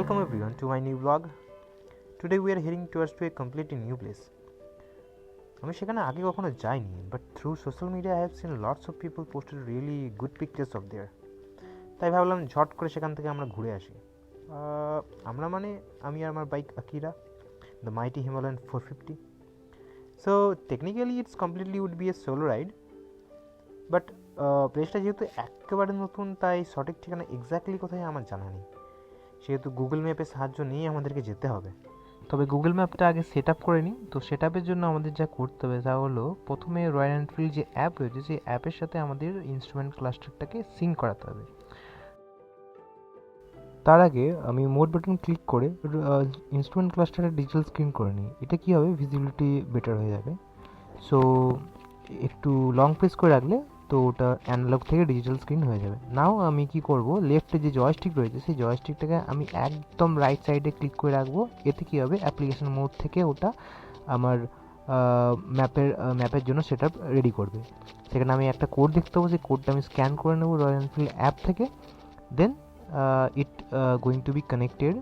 Welcome everyone to my new vlog. Today we are heading towards to a completely new place. আমি সেখানে আগে কখনো যাইনি but through social media I have seen lots of people posted really good pictures of there তাই ভাবলাম ঝট করে সেখান থেকে আমরা ঘুরে আসি আমরা মানে আমি আর আমার bike Akira the mighty Himalayan four fifty so technically it's completely would be a solo ride but প্লেসটা যেহেতু একেবারে নতুন, তাই সঠিক ঠিকানা এক্স্যাক্টলি কোথায় আমার জানা নেই সেহেতু গুগল ম্যাপের সাহায্য নিয়ে আমাদেরকে যেতে হবে। তবে গুগল ম্যাপটা আগে সেট আপ করে নিই। তো সেট আপের জন্য আমাদের যা করতে হবে তা হলো, প্রথমে রয়্যাল এনফিল্ড যে অ্যাপ রয়েছে, সেই অ্যাপের সাথে আমাদের ইনস্ট্রুমেন্ট ক্লাস্টারটাকে সিঙ্ক করাতে হবে। তার আগে আমি মোড বাটন ক্লিক করে ইনস্ট্রুমেন্ট ক্লাস্টারের ডিজিটাল স্ক্রিন করে নিই। এটা কী হবে? ভিজিবিলিটি বেটার হয়ে যাবে। সো একটু লং প্রেস করে রাখলে তো ওটা অ্যানালগ থেকে ডিজিটাল স্ক্রিন হয়ে যাবে। নাও আমি কি করব? লেফটে যে জয়স্টিক রয়েছে, সেই জয়স্টিকটাকে আমি একদম রাইট সাইডে ক্লিক করে রাখব। এতে কী হবে? অ্যাপ্লিকেশন মোড থেকে ওটা আমার ম্যাপের ম্যাপের জন্য সেটা রেডি করবে। সেখানে আমি একটা কোড দেখতে পাবো, সেই কোডটা আমি স্ক্যান করে নেব রয়্যাল এনফিল্ড অ্যাপ থেকে। Then it going to be connected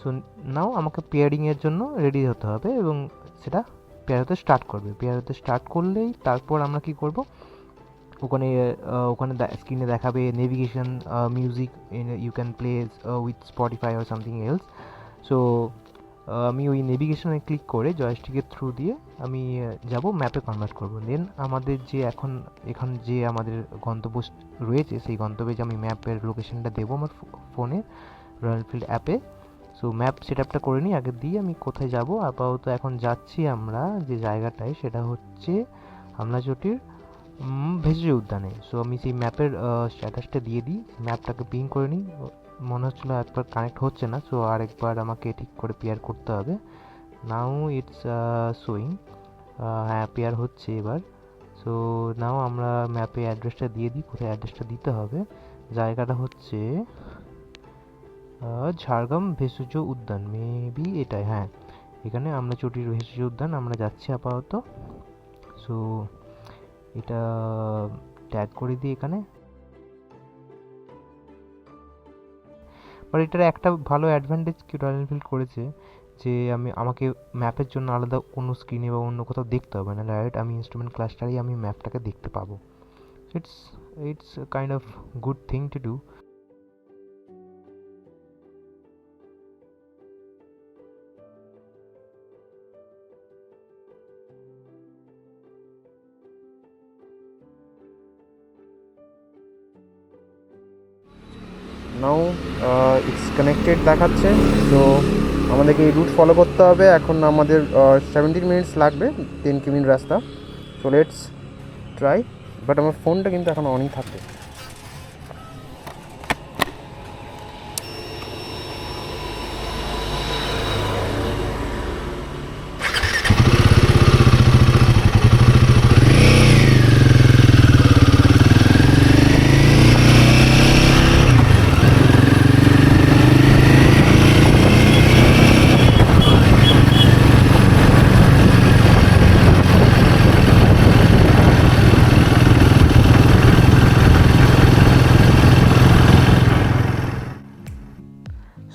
so now আমাকে পেয়ারিংয়ের জন্য রেডি হতে হবে এবং সেটা পেয়ার হতে স্টার্ট করবে। পেয়ার হতে স্টার্ট করলেই তারপর আমরা কি করব? ওখানে ওখানে স্ক্রিনে দেখাবে navigation music in you can play with Spotify R something else so আমি ওই নেভিগেশনে ক্লিক করে জয়স্টিকের থ্রু দিয়ে আমি যাব ম্যাপে কনভার্ট করব। দেন আমাদের যে এখন এখন যে আমাদের গন্তব্য রয়েছে, সেই গন্তব্যে যে আমি ম্যাপের লোকেশনটা দেবো আমার ফোনে রয়্যাল ফিল্ড অ্যাপে সো ম্যাপ সেট আপটা করে নিই, আগে দিয়ে আমি কোথায় যাব। আপাতত এখন যাচ্ছি আমরা যে জায়গাটায়, সেটা হচ্ছে হামলাচটির ভেষজ উদ্যানে। সো আমি সেই ম্যাপের স্ট্যাটাসটা দিয়ে দিই। ম্যাপটাকে পিং করে নিই। মনে হচ্ছিল একবার কানেক্ট হচ্ছে না। সো আরেকবার আমাকে ঠিক করে পেয়ার করতে হবে। নাও ইটস শোয়িং হ্যাঁ পেয়ার হচ্ছে এবার। সো নাও আমরা ম্যাপে অ্যাড্রেসটা দিয়ে দিই। কোথায় অ্যাড্রেসটা দিতে হবে? জায়গাটা হচ্ছে ঝাড়গ্রাম ভেষজ উদ্যান। মেবি এটাই হ্যাঁ। এখানে আমরা চটির ভেষজ উদ্যান। আমরা যাচ্ছি আপাতত। সো এটা ট্যাগ করে দিই এখানে। বাট এটার একটা ভালো অ্যাডভান্টেজ কি রয়্যাল এনফিল্ড করেছে, যে আমি, আমাকে ম্যাপের জন্য আলাদা কোনো স্ক্রিনে বা অন্য কোথাও দেখতে হবে। না ডাইরেক্ট আমি ইনস্ট্রুমেন্ট ক্লাস্টারেই আমি ম্যাপটাকে দেখতে পাবো। It's it's kind of good thing to do it's connected দেখাচ্ছে। তো আমাদেরকে এই রুট ফলো করতে হবে। এখন আমাদের সেভেন্টিন মিনিটস লাগবে টেন কিমির রাস্তা। সো লেটস ট্রাই বাট আমার ফোনটা কিন্তু এখন অনই থাকবে।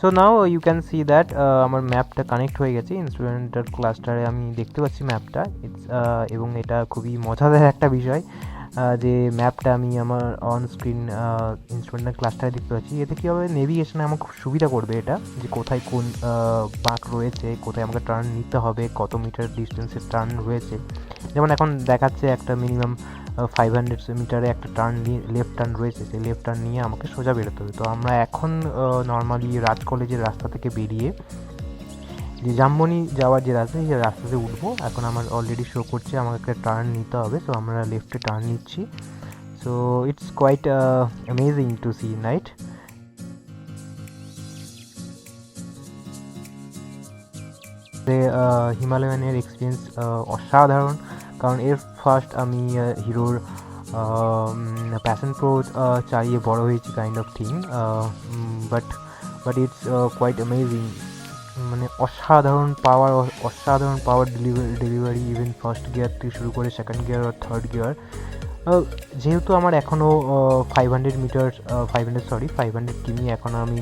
So now you can see that আমার ম্যাপটা কানেক্ট হয়ে গেছে। ইনস্ট্রুমেন্টাল ক্লাস্টারে আমি দেখতে পাচ্ছি ম্যাপটা ইটস এবং এটা খুবই মজাদার একটা বিষয় যে ম্যাপটা আমি আমার অন স্ক্রিন ইনস্ট্রুমেন্টাল ক্লাস্টারে দেখতে পাচ্ছি। এতে কী হবে? নেভিগেশনে আমার খুব সুবিধা করবে এটা, যে কোথায় কোন বাঁক রয়েছে, কোথায় আমাকে টার্ন নিতে হবে, কত মিটার ডিস্টেন্সের টার্ন রয়েছে। যেমন এখন দেখাচ্ছে একটা মিনিমাম ফাইভ হান্ড্রেড মিটারে একটা টার্ন লেফট টার্ন রয়েছে, সেই লেফট টার্ন নিয়ে আমাকে সোজা বেরোতে হবে। তো আমরা এখন নর্মালি রাজ কলেজের রাস্তা থেকে বেরিয়ে যে জামবনি যাওয়ার যে রাস্তা, সেই রাস্তাতে উঠবো। এখন আমার অলরেডি শো করছে, আমাকে একটা টার্ন নিতে হবে। সো আমরা লেফটে টার্ন নিচ্ছি। So it's quite amazing to see night হিমালয়ানের experience অসাধারণ। কারণ এর ফার্স্ট আমি হিরোর প্যাশন প্রো চালিয়ে বড় হয়েছি kind of thing but but it's quite amazing মানে অসাধারণ পাওয়ার অসাধারণ power delivery delivery even first gear থেকে শুরু করে সেকেন্ড গিয়ার আর থার্ড গিয়ার যেহেতু আমার এখনও five hundred metre five hundred sorry five hundred কিমি এখনও আমি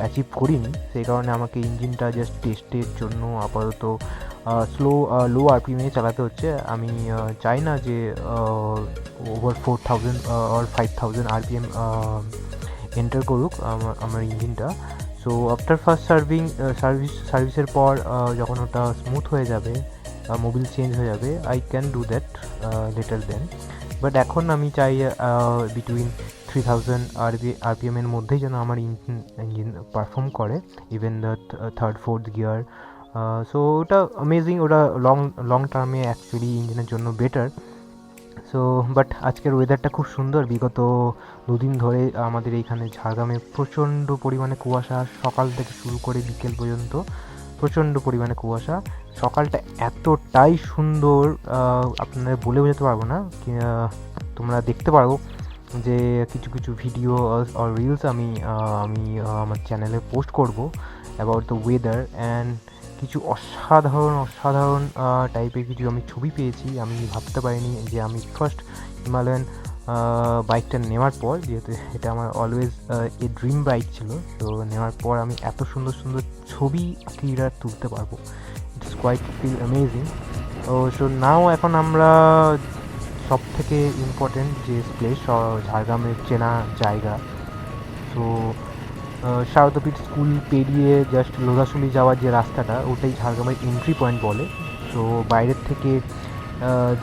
অ্যাচিভ করিনি, সেই কারণে আমাকে ইঞ্জিনটা জাস্ট টেস্টের জন্য আপাতত স্লো লো আরপিএমে চালাতে হচ্ছে। আমি চাই না যে ওভার ফোর থাউজেন্ড আর ফাইভ থাউজেন্ড আরপিএম এন্টার করুক আমার আমার ইঞ্জিনটা। So after first serving service সার্ভিসের পর যখন ওটা স্মুথ হয়ে যাবে মোবিল চেঞ্জ হয়ে যাবে I can do that later then but এখন আমি চাই বিটুইন থ্রি থাউজেন্ড আরবি আরপিএমের মধ্যেই যেন আমার ইঞ্জিন ইঞ্জিন পারফর্ম করে। Even the third fourth gear so ওটা অ্যামেজিং ওটা লং লং টার্মে অ্যাকচুয়ালি ইঞ্জিনের জন্য বেটার সো বাট আজকের ওয়েদারটা খুব সুন্দর। বিগত দুদিন ধরে আমাদের এইখানে ঝাড়গ্রামে প্রচণ্ড পরিমাণে কুয়াশা। সকাল থেকে শুরু করে বিকেল পর্যন্ত প্রচণ্ড পরিমাণে কুয়াশা। সকালটা এতটাই সুন্দর আপনারা বলে বোঝাতে পারব না। তোমরা দেখতে পারো যে কিছু কিছু ভিডিও রিলস আমি আমি আমার চ্যানেলে পোস্ট করব অ্যাবাউট দ্য ওয়েদার অ্যান্ড কিছু অসাধারণ অসাধারণ টাইপের কিছু আমি ছবি পেয়েছি। আমি ভাবতে পারিনি যে আমি ফার্স্ট হিমালয়ান বাইকটা নেওয়ার পর, যেহেতু এটা আমার অলওয়েজ এ ড্রিম বাইক ছিল, তো নেওয়ার পর আমি এত সুন্দর সুন্দর ছবি ক্লিয়ার তুলতে পারব। It's quite feel amazing oh so now এখন আমরা সব থেকে ইম্পর্টেন্ট যে প্লেস ঝাড়গ্রামের চেনা জায়গা। তো শারদাপীঠ স্কুল পেরিয়ে জাস্ট লোধাশুলি যাওয়ার যে রাস্তাটা, ওটাই ঝাড়গ্রামের এন্ট্রি পয়েন্ট বলে। তো বাইরের থেকে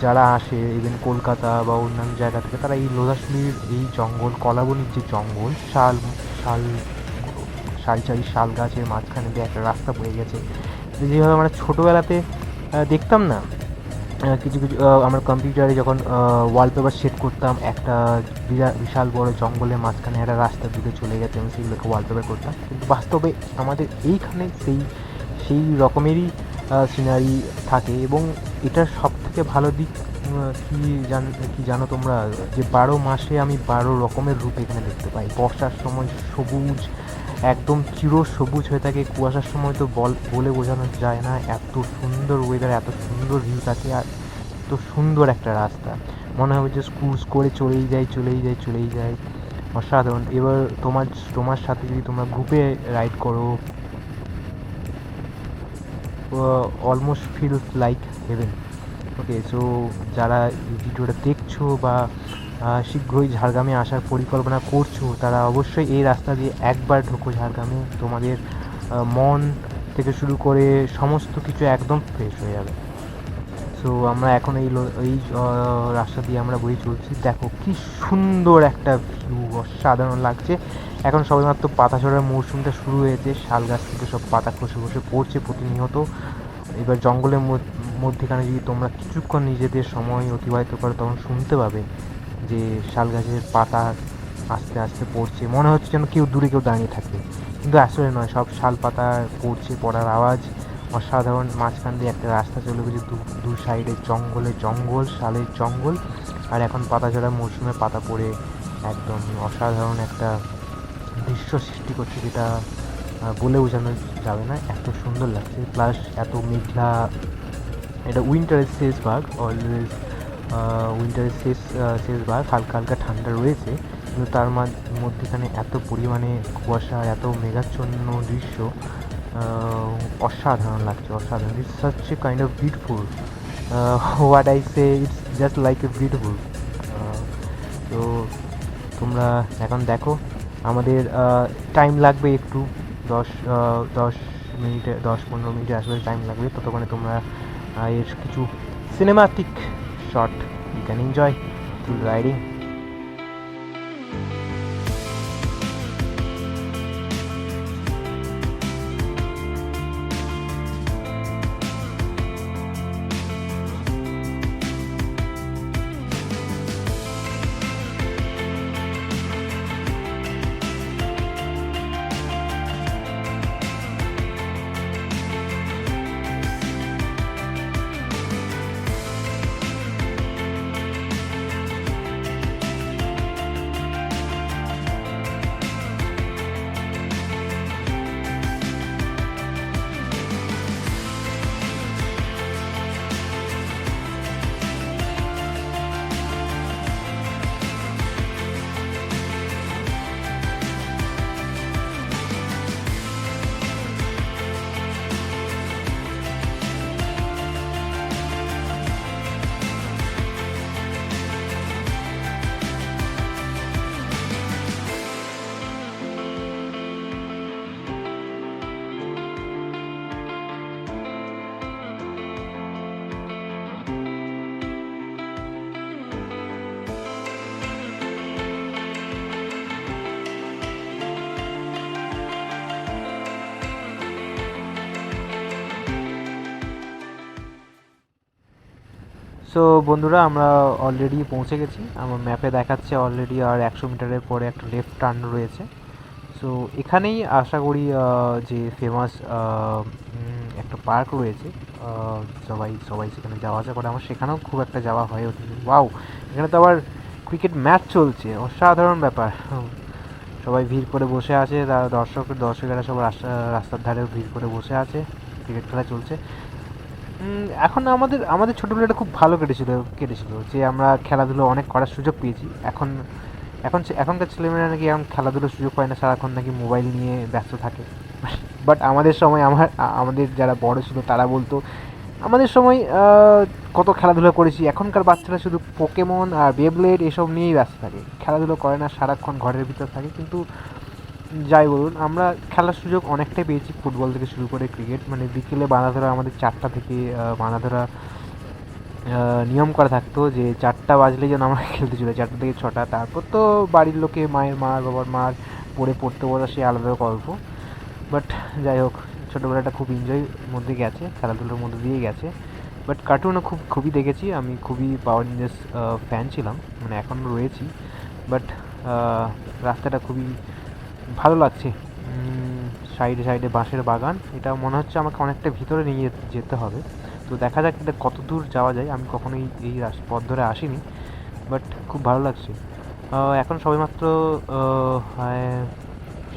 যারা আসে ইভেন কলকাতা বা অন্যান্য জায়গা থেকে, তারা এই লোধাশুলির এই জঙ্গল, কলাবনির যে জঙ্গল, শাল শাল সারি শাল গাছের মাঝখানে দিয়ে একটা রাস্তা পড়ে গেছে। যেভাবে আমরা ছোটোবেলাতে দেখতাম না কিছু কিছু আমরা কম্পিউটারে যখন ওয়ালপেপার সেট করতাম, একটা বিশাল বড় জঙ্গলের মাঝখানে একটা রাস্তা দিকে চলে গেছে আমি সেগুলোকে ওয়ালপেপার করতাম। কিন্তু বাস্তবে আমাদের এইখানে সেই সেই রকমেরই সিনারি থাকে এবং এটার সব থেকে ভালো দিক কি জান, কি জানো তোমরা? যে বারো মাসে আমি বারো রকমের রূপ এখানে দেখতে পাই। বর্ষার সময় সবুজ একদম চির সবুজ হয়ে থাকে। কুয়াশার সময় তো বল, বলে বোঝানো যায় না এত সুন্দর ওয়েদার এত সুন্দর ভিউ থাকে আর এত সুন্দর একটা রাস্তা। মনে হবে যে ক্রুজ করে চলেই যায় চলেই যায় চলেই যায়। অসাধারণ। এবার তোমার তোমার সাথে যদি তোমরা গ্রুপে রাইড করো almost feels like heaven okay so যারা ভিডিওটা দেখছ বা শীঘ্রই ঝাড়গ্রামে আসার পরিকল্পনা করছ, তারা অবশ্যই এই রাস্তা দিয়ে একবার ঢোকো ঝাড়গ্রামে। তোমাদের মন থেকে শুরু করে সমস্ত কিছু একদম ফ্রেশ হয়ে যাবে। সো আমরা এখন এই এই রাস্তা দিয়ে আমরা বই চলছি। দেখো কি সুন্দর একটা ভিউ অসাধারণ লাগছে। এখন সবেমাত্র পাতা ঝরার মৌসুমটা শুরু হয়েছে। শাল গাছ থেকে সব পাতা খসে খসে পড়ছে প্রতিনিয়ত। এবার জঙ্গলের মধ্যেখানে যদি তোমরা কিছুক্ষণ নিজেদের সময় অতিবাহিত করো, তখন শুনতে পাবে যে শাল গাছের পাতা আস্তে আস্তে পড়ছে, মনে হচ্ছে যেন কেউ দূরে কেউ দাঁড়িয়ে থাকবে কিন্তু আসলে নয়, সব শাল পাতা পড়ছে, পড়ার আওয়াজ। অসাধারণ মাঝখান দিয়ে একটা রাস্তা চলে গেছে, দু দু সাইডে জঙ্গলে জঙ্গল, শালের জঙ্গল। আর এখন পাতা ঝরা মৌসুমে পাতা পড়ে একদম অসাধারণ একটা দৃশ্য সৃষ্টি করছে যেটা বলে বোঝানো যাবে না, এত সুন্দর লাগছে। প্লাস এত মেঘলা, এটা উইন্টারের শেষ ভাগ অলওয়েজ উইন্টারের শেষ শেষ ভাগ হালকা হালকা ঠান্ডা রয়েছে, কিন্তু তার মধ্যেখানে এত পরিমাণে কুয়াশা, এত মেঘাচ্ছন্ন দৃশ্য অসাধারণ লাগছে, অসাধারণ। It's such a kind of beautiful what I say it's just like a beautiful তো তোমরা এখন দেখো, আমাদের টাইম লাগবে একটু, দশ দশ মিনিটে, দশ পনেরো মিনিটে আসলে টাইম লাগবে, ততক্ষণে তোমরা এর কিছু cinematic shot you can enjoy to riding so বন্ধুরা, আমরা অলরেডি পৌঁছে গেছি। আমার ম্যাপে দেখাচ্ছে অলরেডি আর একশো মিটারের পরে একটা লেফট টার্ন রয়েছে। সো এখানেই আশা করি যে ফেমাস একটা পার্ক রয়েছে। সবাই সবাই সেখানে যাওয়া আসা করে। আমার সেখানেও খুব একটা যাওয়া হয়ে ওঠেনি ওয়াও এখানে তো আবার ক্রিকেট ম্যাচ চলছে। অসাধারণ ব্যাপার। সবাই ভিড় করে বসে আছে। তারা দর্শক, দর্শকেরা সব রাস্তা রাস্তার ধারেও ভিড় করে বসে আছে। ক্রিকেট খেলা চলছে। এখন আমাদের আমাদের ছোটোবেলাটা খুব ভালো কেটেছিল কেটেছিল যে আমরা খেলাধুলো অনেক করার সুযোগ পেয়েছি। এখন এখন এখনকার ছেলেমেয়েরা নাকি এখন খেলাধুলোর সুযোগ পায় না, সারাক্ষণ নাকি মোবাইল নিয়ে ব্যস্ত থাকে। বাট আমাদের সময় আমার আমাদের যারা বড় ছিল তারা বলতো, আমাদের সময় কত খেলাধুলো করেছি। এখনকার বাচ্চারা শুধু পোকেমন আর বেবলেট এসব নিয়েই ব্যস্ত থাকে। খেলাধুলো করে না, সারাক্ষণ ঘরের ভিতর থাকে। কিন্তু যাই বলুন, আমরা খেলার সুযোগ অনেকটাই পেয়েছি ফুটবল থেকে শুরু করে ক্রিকেট। মানে বিকেলে বাঁধা ধরা আমাদের চারটা থেকে বাঁধা ধরা নিয়ম করা থাকতো যে চারটা বাজলে যেন আমরা খেলতে চলে চারটা থেকে ছটা। তারপর তো বাড়ির লোকে মায়ের মার বাবার মার পড়ে পড়তে বসা সে আলাদা গল্প বাট যাই হোক, ছোটোবেলাটা খুব এনজয় মধ্যে গেছে, খেলাধুলোর মধ্যে দিয়ে গেছে। বাট কার্টুনও খুব, খুবই দেখেছি, আমি খুবই পাওয়ার নিউজ ফ্যান ছিলাম মানে এখনও রয়েছি। বাট রাস্তাটা খুবই ভালো লাগছে। সাইডে সাইডে বাঁশের বাগান। এটা মনে হচ্ছে আমাকে অনেকটা ভিতরে নিয়ে যেতে- হবে। তো দেখা যাক এটা কত দূর যাওয়া যায়। আমি কখনোই এই পথ ধরে আসিনি। বাট খুব ভালো লাগছে। এখন সবেমাত্র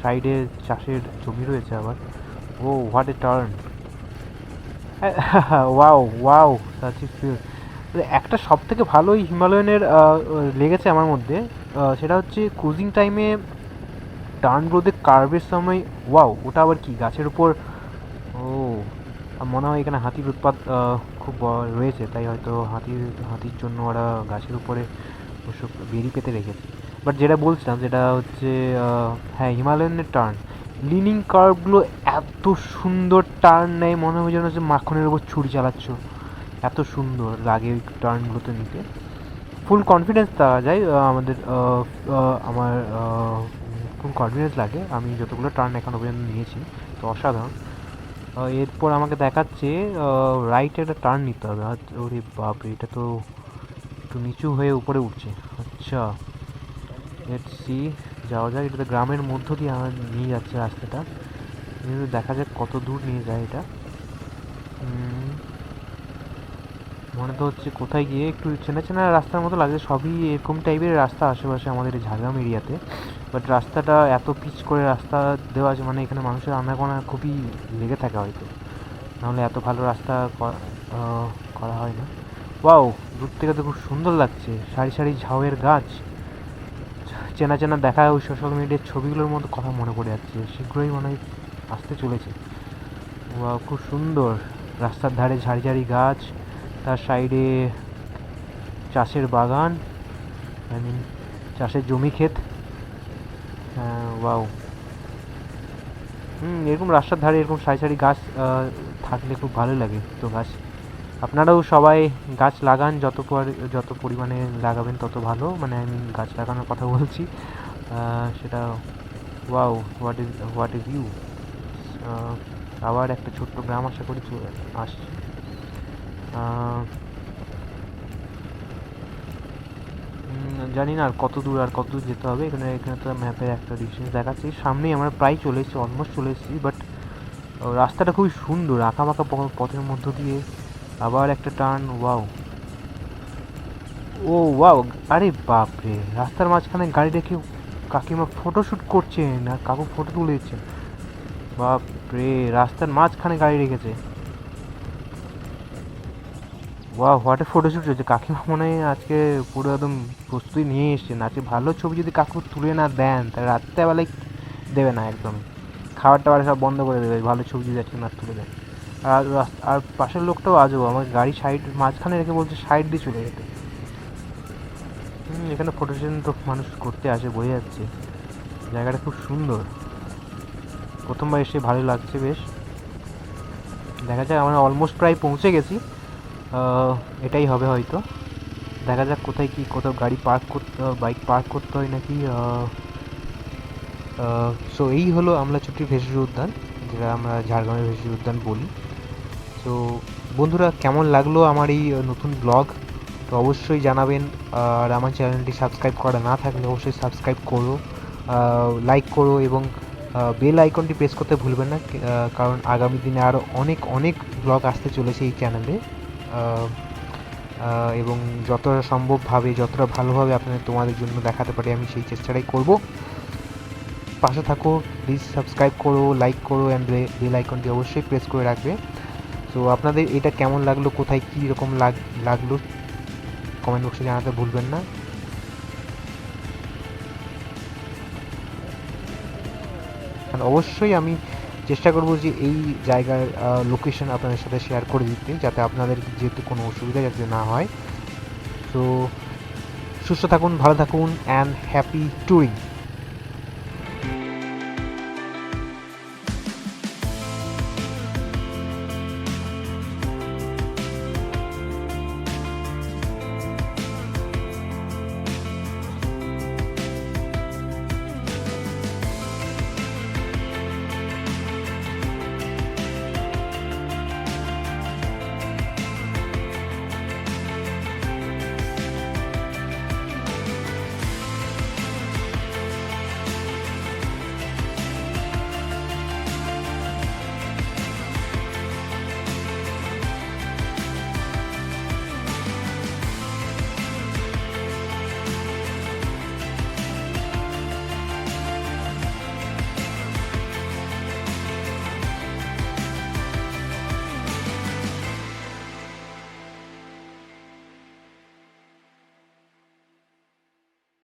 সাইডে চাষের জমি রয়েছে আবার। ও what a turn wow wow একটা সব থেকে ভালোই হিমালয়ানের লেগেছে আমার মধ্যে। সেটা হচ্ছে ক্রুজিং টাইমে টার্ন রোদে কার্ভের সময়, ওয়াও, ওটা আবার কি? গাছের উপর, ও মনে হয় এখানে হাতির উৎপাত খুব রয়েছে, তাই হয়তো হাতির হাতির জন্য ওরা গাছের উপরে ওসব বেরি পেতে রেখেছে। বাট যেটা বলছিলাম, যেটা হচ্ছে হ্যাঁ হিমালয়ানের টার্ন। লিনিং কার্ভগুলো এত সুন্দর টার্ন নেয়, মনে হয় যেন হচ্ছে মাখনের উপর ছুরি চালাচ্ছ। এত সুন্দর লাগে ওই টার্নগুলোতে নিতে। ফুল কনফিডেন্স দেওয়া যায় আমাদের আমার ফুল কনফিডেন্স লাগে, আমি যতগুলো টার্ন এখনও পর্যন্ত নিয়েছি, তো অসাধারণ। এরপর আমাকে দেখাচ্ছে রাইটে একটা টার্ন নিতে হবে। ওরে বাপ এটা তো একটু নিচু হয়ে উপরে উঠছে। আচ্ছা লেটস সি যাওয়া যাক, এটা তো গ্রামের মধ্য দিয়ে আমার নিয়ে যাচ্ছে রাস্তাটা। দেখা যাক কত দূর নিয়ে যায় এটা। মনে তো হচ্ছে কোথায় গিয়ে একটু চেনা চেনা রাস্তার মতো লাগছে সবই এরকম টাইপের রাস্তা আশেপাশে আমাদের ঝাড়গ্রাম এরিয়াতে বাট রাস্তাটা এত পিচ করে রাস্তা দেওয়া আছে মানে এখানে মানুষের আনাগোনা খুবই লেগে থাকে হয়তো। নাহলে এত ভালো রাস্তা করা হয় না। ওয়াও দূর থেকে তো খুব সুন্দর লাগছে, সারি সারি ঝাউয়ের গাছ। চেনা চেনা দেখা ওই সোশ্যাল মিডিয়ার ছবিগুলোর মতো কথা মনে পড়ে যাচ্ছে, শীঘ্রই মনে হয় আসতে চলেছে। ওয়াও খুব সুন্দর, রাস্তার ধারে ঝাড়ি ঝাড়ি গাছ। তার সাইডে চাষের বাগান আই মিন চাষের জমি ক্ষেত। ওয়াও হুম, এরকম রাস্তার ধারে এরকম সারি সারি গাছ থাকলে খুব ভালো লাগে তো গাছ। আপনারাও সবাই গাছ লাগান, যত যত পরিমাণে লাগাবেন তত ভালো। মানে আমি গাছ লাগানোর কথা বলছি। সেটা wow what is what is you আবার একটা ছোট্ট গ্রাম আশা করি আসছে। জানি না আর কত দূর আর কত দূর যেতে হবে। এখানে এখানে তো ম্যাপের একটা ডিস্টেন্স দেখাচ্ছি। সামনেই আমরা প্রায় চলে এসেছি অলমোস্ট চলে এসেছি বাট রাস্তাটা খুবই সুন্দর আঁকা বাঁকা পথের মধ্য দিয়ে। আবার একটা টার্ন ওয়াও ও ওয়াও আরে বাপরে! রাস্তার মাঝখানে গাড়ি রেখে কাকিমা ফটো শ্যুট করছেন, আর কাকু ফটো তুলে দিচ্ছেন। বাপরে, রাস্তার মাঝখানে গাড়ি রেখেছে। ওয়াও হোয়াট এ ফটোশ্যুট হয়েছে কাকিমা মনে হয় আজকে পুরো একদম প্রস্তুতি নিয়ে এসছেন আজকে ভালো ছবি যদি কাকু তুলে না দেন, তাহলে রাত্রেবেলায় দেবে না একদম। খাবার টাবার সব বন্ধ করে দেবে, ভালো ছবি যদি আজকে না তুলে দেয় আর আর পাশের লোকটাও আজও আমার গাড়ি সাইড, মাঝখানে রেখে বলছে সাইড দিয়ে চলে যেতে। এখানে ফটো তো মানুষ করতে আসে, বোঝা যাচ্ছে। জায়গাটা খুব সুন্দর। প্রথমবার এসে ভালো লাগছে বেশ। দেখা যাক, আমরা অলমোস্ট প্রায় পৌঁছে গেছি। এটাই হবে হয়তো। দেখা যাক কোথায় কি, কোথাও গাড়ি পার্ক করতে বাইক পার্ক করতে হয় নাকি সো এই হলো আমলাচুটির ভেষজ উদ্যান, যেটা আমরা ঝাড়গ্রামের ভেষজ উদ্যান বলি। তো বন্ধুরা, কেমন লাগল আমার এই নতুন ব্লগ তো অবশ্যই জানাবেন, আর আমার চ্যানেলটি সাবস্ক্রাইব করা না থাকলে অবশ্যই সাবস্ক্রাইব করো লাইক করো এবং বেল আইকনটি প্রেস করতে ভুলবেন না কারণ আগামী দিনে আরও অনেক অনেক ব্লগ আসতে চলেছে এই চ্যানেলে এবং যতটা সম্ভবভাবে, যতটা ভালোভাবে আপনাদের তোমাদের জন্য দেখাতে পারি, আমি সেই চেষ্টাটাই করব। পাশে থাকো প্লিজ সাবস্ক্রাইব করো লাইক করো অ্যান্ড বেল আইকনটি অবশ্যই প্রেস করে রাখবে। তো আপনাদের এটা কেমন লাগল, কোথায় কী রকম লাগ, লাগল কমেন্ট বক্সে জানাতে ভুলবেন না। অবশ্যই আমি চেষ্টা করব যে এই জায়গার লোকেশন আপনাদের সাথে শেয়ার করে দিতে, যাতে আপনাদের যেহেতু কোনো অসুবিধা যাতে না হয়। তো সুস্থ থাকুন, ভালো থাকুন অ্যান্ড হ্যাপি ট্যুরিং